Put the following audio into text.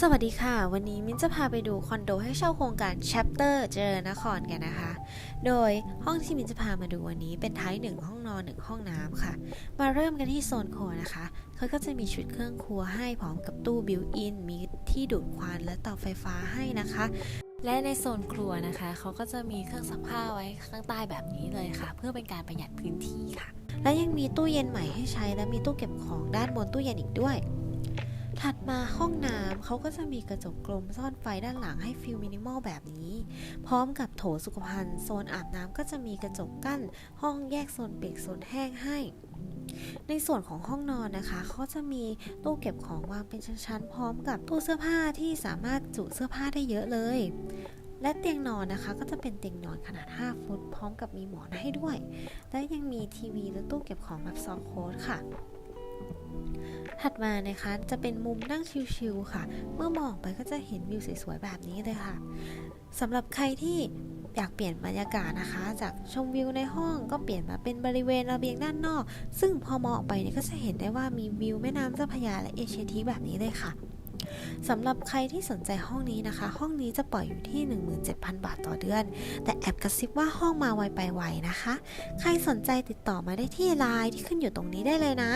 สวัสดีค่ะ วันนี้มิ้นจะพาไปดูคอนโดให้เช่าโครงการ Chapter เจริญนครกันนะคะ โดยห้องที่มิ้นจะพามาดูวันนี้เป็นท้ายหนึ่งห้องนอนหนึ่งห้องน้ำค่ะ มาเริ่มกันที่โซนครัวนะคะเขาก็จะมีชุดเครื่องครัวให้พร้อมกับตู้บิวอินมีที่ดูดควันและเตาไฟฟ้าให้นะคะ และในโซนครัวนะคะเขาก็จะมีเครื่องซักผ้าไว้ข้างใต้แบบนี้เลยค่ะ เพื่อเป็นการประหยัดพื้นที่ค่ะ และยังมีตู้เย็นใหม่ให้ใช้ และมีตู้เก็บของด้านบนตู้เย็นอีกด้วย ถัดมาห้องน้ำเขาก็จะมีกระจกกลมซ่อนไฟด้านหลังให้ฟิลมินิมอลแบบนี้ พร้อมกับโถสุขภัณฑ์โซนอาบน้ำก็จะมีกระจกกั้น ห้องแยกโซนเปียกโซนแห้งให้ ในส่วนของห้องนอนนะคะเขาจะมีตู้เก็บของวางเป็นชั้นๆ พร้อมกับตู้เสื้อผ้าที่สามารถจุเสื้อผ้าได้เยอะเลย และเตียงนอนนะคะ ก็จะเป็นเตียงนอนขนาด 5 ฟุต พร้อมกับมีหมอนให้ด้วย และยังมีทีวีและตู้เก็บของแบบซองโค้ดค่ะ ถัดมานะคะจะเป็นมุมนั่งชิลๆค่ะ เมื่อมองไปก็จะเห็นวิวสวยๆแบบนี้เลยค่ะสำหรับใครที่อยากเปลี่ยนบรรยากาศนะคะ จากชมวิวในห้องก็เปลี่ยนมาเป็นบริเวณระเบียงด้านนอก ซึ่งพอมองออกไปเนี่ยก็จะเห็นได้ว่ามีวิวแม่น้ำเจ้าพระยาและเอเชียทีแบบนี้เลยค่ะสำหรับใครที่สนใจห้องนี้นะคะ ห้องนี้จะปล่อยอยู่ที่ 17,000 บาทต่อเดือน แต่แอบกระซิบว่าห้องมาไวไปไวนะคะ ใครสนใจติดต่อมาได้ที่ไลน์ที่ขึ้นอยู่ตรงนี้ได้เลยนะ